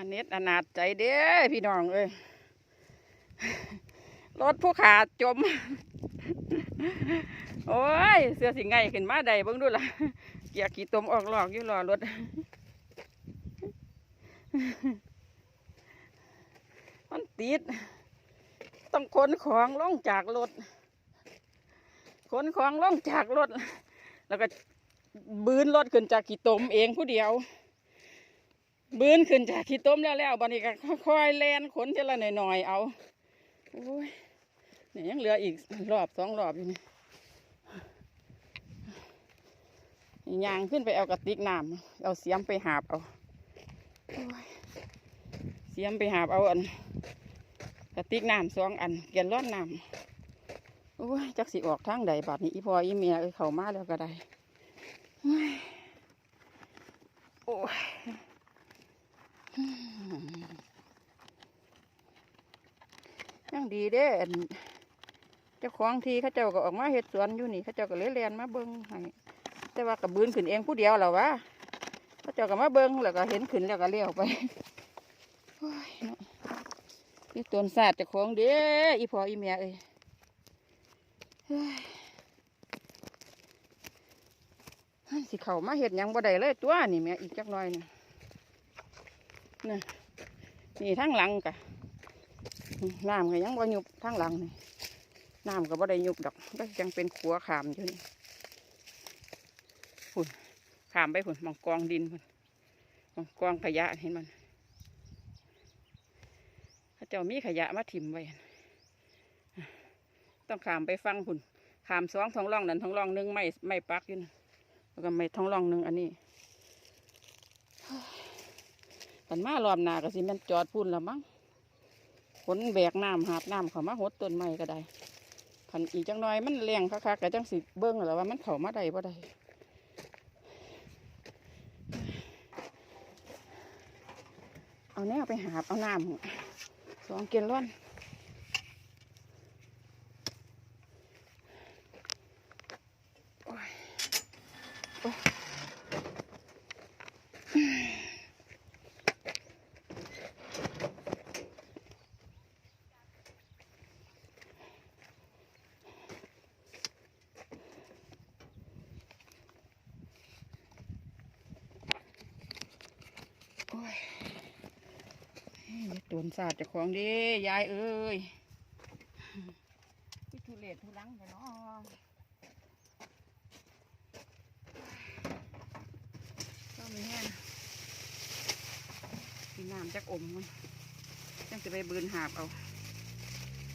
อันเน็ตอนาจใจเด้อพี่น้องเอ้ยรถผู้ขาจม โอ้ย เสือสิไงขึ้นมาใดเบิ่งดูล่ะ เกียร์ขี่ตมออกหลอกอยู่รอรถมันติด ต้องขนของล่องจากรถขนของล่องจากรถ แล้วก็บืนรถขึ้นจากขี่ตมเองผู้เดียว บืนขึ้นจากขี้ต้มแล้วแล้วบันนี้ก็ค่อยๆแลนขนทีละหน่อยๆเอาโอ้ยนี่ยังเหลืออีกรอบสองรอบอยู่นี่ยางขึ้นไปเอากระติกน้ำเอาเสียมไปหาบเอาโอ้ยเสียมไปหาบเอาอันกระติกน้ำสองอันเกียนร้อนน้ำโอ้ยจักสิออกทางใดบาดนี้อีพออีเมียเอ้เข้ามาแล้วก็ได้โอ้ย ยังดีเด้อเจ้าของที่เขาเจ้าก็ออกมาเฮ็ดสวนอยู่นี่เขาเจ้าก็เลยเรียนมาเบิ้งให้แต่ว่ากับบืนขึ้นเองผู้เดียวแล้ววะเขาเจ้าก็มาเบิ้งแล้วก็เห็นขึ้นแล้วก็เลี้ยวไปโอ้ยเนาะนี่ต้นศาสตร์เจ้าของเด้อีพออีเมียเอ้ยสิเขามาเฮ็ดยังบ่ได้เลยตัวนี่แม่อีกจักหน่อยนี่ นี่นี่ทั้งหลังกะน้ำก็ยังบ่หยุบทั้งหลังนี่น้ำก็บ่ได้หยุบดอกก็ยังเป็นขัวขามอยู่นี่ฝุ่นขามไปฝุ่นมองกองดินฝุ่นมองกองขยะเห็นมันเขาเจ้ามีขยะมาถิ่มไว้ต้องขามไปฟังฝุ่นขามสองท้องร่องนั่นท้องร่องหนึ่งไม่ไม่ปักอยู่นะแล้วก็ไม่ท้องร่องหนึ่งอันนี้ กันมารอบหน้าก็สิมันจอดพุ่นละมั้งขนแบกน้ำหาบน้ำเขามาหดต้นไม้ก็ได้พันอีกจังน้อยมันแรงคักๆก็จังสิเบิ้งแล้วว่ามันเขามาได้บ่ได้เอาแนวไปหาบเอาน้ำสองเกลล้อนโอ้ยโอ้ย โอ้ยอย่าตว นศาสตร์เจ้าของดิยายเอ้ยพี่ทุเรศทุลังไปเนาะก็มีแห้งกินน้ำจากอมมันจังจะไปบืนหาบเอา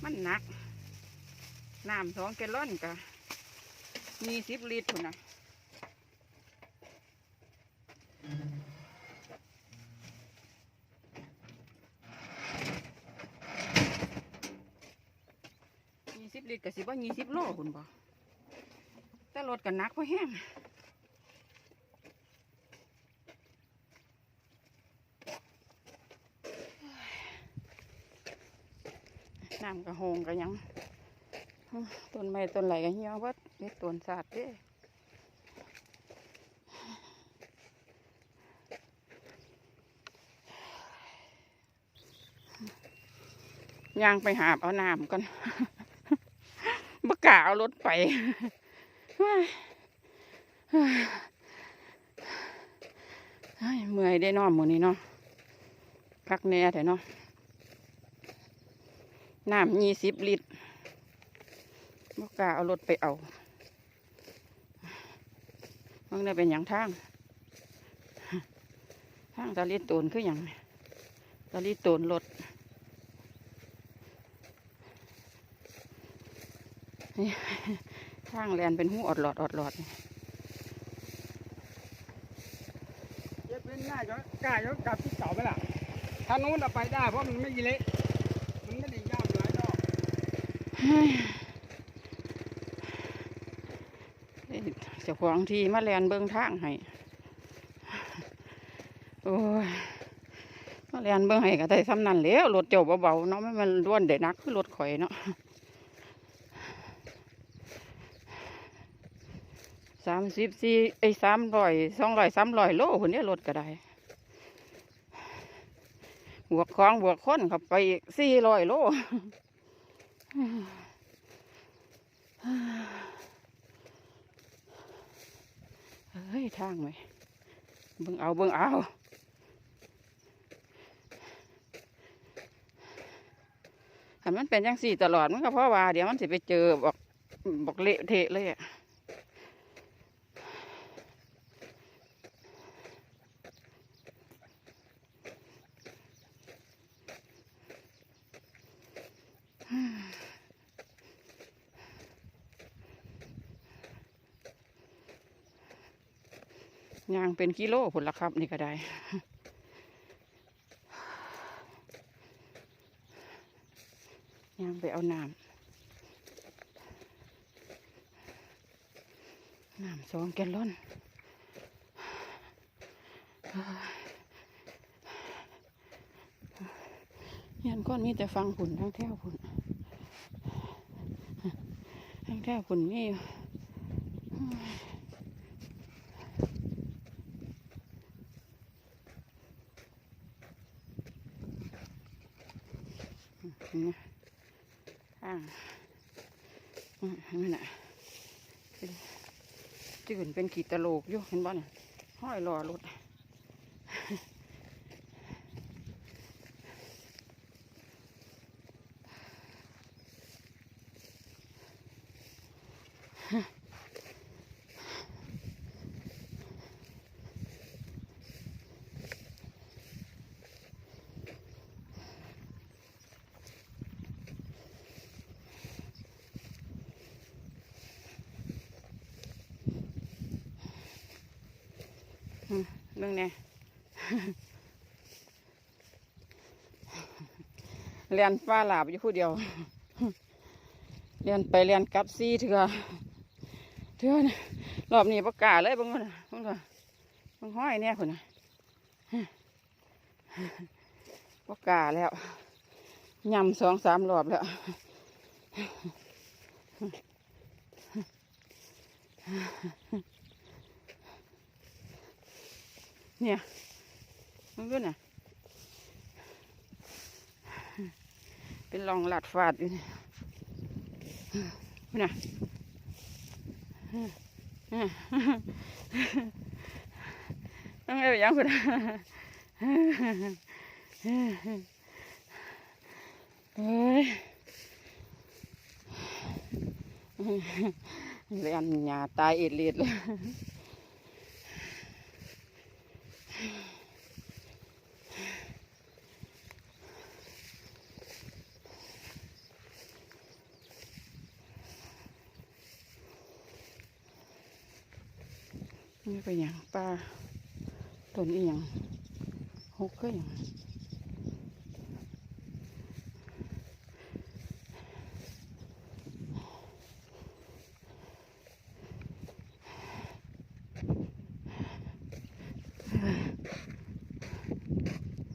มันหนักน้ำสองแกลลอนกะมีสิบลิตรพุ่นนะ สิบลิตรกับสิบว่ายี่สิบโลคุณบ่แต่รถกันนักเพราะแห้งน้ำกระโหงกันยังต้นไม้ต้นไหลกันเหี่ยววัดนี่ต้นสาดเด้ย่างไปหาเอาน้ำกัน กาเอารถไปเมื่อยได้นอนหมือนี้เนาะพักแน่แต่เนาะน้ำยี่สิบลิตรบกาเอารถไปเอามันได้เป็นอย่างทางทางตะลิโตนคืออย่างตะลิโตนรถ ข้างแลนเป็นหูอดหลอดอดหลอดนี่เย็บเป็นหน้าจะกล้าจะกลับที่เก่าไปล่ะถ้านู้นเราไปได้เพราะมันไม่เละมันไม่ได้ยาวหลายดอกเฮ้ยเจ้าของที่มาแลนเบิงทางให้โอ้ยมาแลนเบิงให้ก็ได้ซ้ำนั่นแหล้วรถเจ้าเบาๆเนาะไม่มันร่วนเด็นักคือรถข่อยเนาะ สามสิบสี่ไอ้สามร้อยสองร้อยสามร้อยโลคนนี้รถก็ได้ บวกของบวกคนเข้าไปอีกสี่ร้อยโลเฮ้ย ทางไหมเบิ่งเอาเบิ่งเอาถ้ามันเป็นจังสี่ตลอดมันก็เพราะว่า เดี๋ยวมันสิไปเจอบอกบอกเละเทะเลยอะ ยางเป็นกิโลผลละครับ นี่ก็ได้ยางไปเอาน้ำน้ำสองแกลลอนยันก้อนมีแต่ฟังผุนทั้งแถวผุนทั้งแถวผุนมีอยู่นี่นะทางอืมนั่นน่ะ จืนเป็นขีดตะโลกอยู่เห็นบ่เนี่ยห้อยรอรถ เรื่องเนี้เรียนป้าหลาบอยู่ผู้เดียวเรียนไปเรียนกลับซี่เถื่อเถื่อนรอบนี้ประกล้าเลยบางคนบางคนบางห้อยเนี่ยคนนะประกล้าแล้วยำสองสามรอบแล้ว เนี่ยมันก็น่ะ เป็นรองหลัดฟาดอยู่เนี่ยน่ะต้องเอาอย่างคุณเฮ้ยเรียนหยาตายอ็ดเลียดเลย นี่เป็นอย่างปลาต้นอีหยังหกก็อย่าง